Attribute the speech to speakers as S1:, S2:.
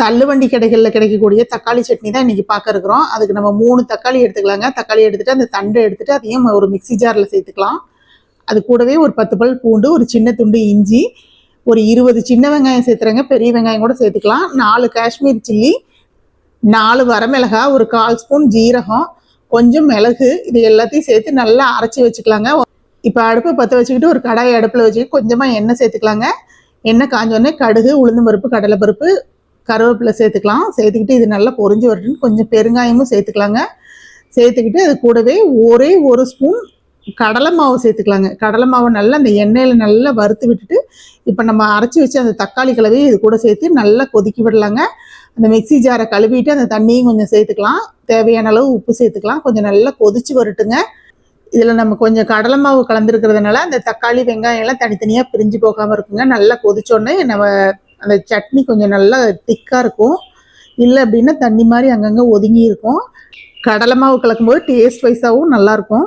S1: தள்ளுவண்டி கடைகளில் கிடைக்கக்கூடிய தக்காளி சட்னி தான் இன்றைக்கி பார்க்க இருக்கிறோம். அதுக்கு நம்ம மூணு தக்காளி எடுத்துக்கலாங்க. தக்காளி எடுத்துகிட்டு அந்த தண்டை எடுத்துகிட்டு அதையும் ஒரு மிக்ஸி ஜாரில் சேர்த்துக்கலாம். அது கூடவே ஒரு பத்து பல் பூண்டு ஒரு சின்ன துண்டு இஞ்சி ஒரு இருபது சின்ன வெங்காயம் சேர்த்துறங்க. பெரிய வெங்காயம் கூட சேர்த்துக்கலாம். நாலு காஷ்மீர் சில்லி நாலு வரமிளகாய் ஒரு கால் ஸ்பூன் ஜீரகம் கொஞ்சம் மிளகு இது எல்லாத்தையும் சேர்த்து நல்லா அரைச்சி வச்சுக்கலாங்க. இப்போ அடுப்பை பற்ற வச்சுக்கிட்டு ஒரு கடாயை அடுப்பில் வச்சுக்கிட்டு கொஞ்சமாக எண்ணெய் சேர்த்துக்கலாங்க. எண்ணெய் காஞ்சோடனே கடுகு உளுந்து பருப்பு கடலைப்பருப்பு கருவேப்பிலை சேர்த்துக்கலாம். சேர்த்துக்கிட்டு இது நல்லா பொரிஞ்சு வரட்டுன்னு கொஞ்சம் பெருங்காயமும் சேர்த்துக்கலாங்க. சேர்த்துக்கிட்டு அது கூடவே ஒரே ஒரு ஸ்பூன் கடலை மாவு சேர்த்துக்கலாங்க. கடலை மாவை நல்லா அந்த எண்ணெயில் நல்லா வறுத்து விட்டுட்டு இப்போ நம்ம அரைச்சி வச்சு அந்த தக்காளி கலவையை இது கூட சேர்த்து நல்லா கொதிக்கி விடலாங்க. அந்த மிக்ஸி ஜாரை கழுவிட்டு அந்த தண்ணியும் கொஞ்சம் சேர்த்துக்கலாம். தேவையான அளவு உப்பு சேர்த்துக்கலாம். கொஞ்சம் நல்லா கொதிச்சு வரட்டுங்க. இதில் நம்ம கொஞ்சம் கடலை மாவு கலந்துருக்கிறதுனால அந்த தக்காளி வெங்காயம் எல்லாம் தனித்தனியாக பிரிஞ்சு போகாமல் இருக்குங்க. நல்லா கொதிச்சோடனே நம்ம அந்த சட்னி கொஞ்சம் நல்லா திக்காக இருக்கும். இல்லை அப்படின்னா தண்ணி மாதிரி அங்கங்கே ஒதுங்கி இருக்கும். கடலை மாவு கலக்கும்போது டேஸ்ட் வைஸாகவும் நல்லாயிருக்கும்